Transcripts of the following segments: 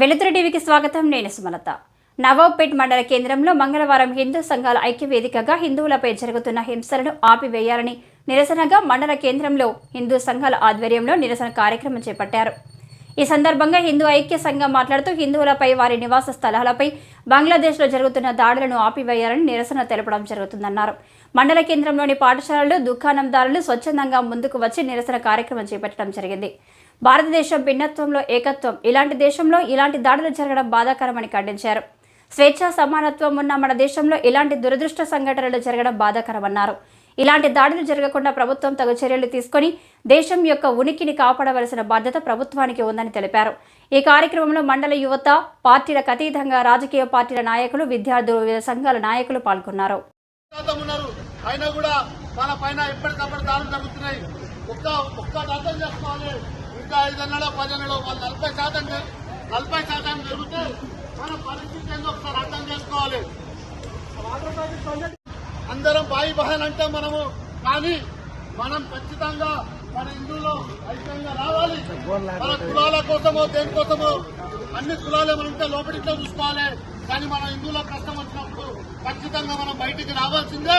వెలుతురు టీవీకి స్వాగతం. నేను సుమలత. నవాబ్పేట్ మండల కేంద్రంలో మంగళవారం హిందూ సంఘాల ఐక్య వేదికగా హిందువులపై జరుగుతున్న హింసలను ఆపివేయాలని నిరసనగా మండల కేంద్రంలో హిందూ సంఘాల ఆధ్వర్యంలో నిరసన కార్యక్రమం చేపట్టారు. ఈ సందర్భంగా హిందూ ఐక్య సంఘం మాట్లాడుతూ హిందువులపై వారి నివాస స్థలాలపై బంగ్లాదేశ్లో జరుగుతున్న దాడులను ఆపివేయాలని నిరసన తెలపడం జరుగుతుందన్నారు. మండల కేంద్రంలోని పాఠశాలలు దుకాణందారులు స్వచ్ఛందంగా ముందుకు వచ్చి నిరసన కార్యక్రమం చేపట్టడం జరిగింది. భారతదేశం భిన్నత్వంలో ఏకత్వం ఇలాంటి దేశంలో ఇలాంటి దాడులు జరగడం బాధాకరమని ఖండించారు. స్వేచ్ఛ సమానత్వం ఉన్న మన దేశంలో ఇలాంటి దురదృష్ట సంఘటనలు జరగడం బాధాకరమన్నారు. ఇలాంటి దాడులు జరగకుండా ప్రభుత్వం తగు చర్యలు తీసుకొని దేశం యొక్క ఉనికిని కాపాడవలసిన బాధ్యత ప్రభుత్వానికి ఉందని తెలిపారు. ఈ కార్యక్రమంలో మండల యువత పార్టీలకు అతీతంగా రాజకీయ పార్టీల నాయకులు విద్యార్థులు వివిధ సంఘాల నాయకులు పాల్గొన్నారు. అయినా కూడా మన పైన ఎప్పటికప్పుడు దాడులు జరుగుతున్నాయి. ఒక్క ఒక్క అర్థం చేసుకోవాలి. ఇంకా వాళ్ళు నలభై శాతం నలభై శాతం జరిగితే మన పరిస్థితి ఏందో ఒకసారి అర్థం చేసుకోవాలి. అందరం బాయి బహన్ అంటే మనము కానీ మనం ఖచ్చితంగా మన హిందువులో ఐక్యంగా రావాలి. మన కులాల కోసమో దేనికోసమో అన్ని కులాలే మనం ఉంటే చూసుకోవాలి. కానీ మన హిందువుల కష్టం వచ్చినప్పుడు ఖచ్చితంగా మనం బయటికి రావాల్సిందే.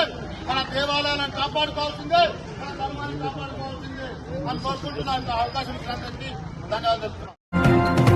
మన దేవాలయాలను కాపాడుకోవాల్సిందే. మన ధర్మాన్ని కాపాడుకోవాల్సిందే. మనం కోరుకుంటున్న అవకాశం ఇచ్చినందుకు ధన్యవాదాలు.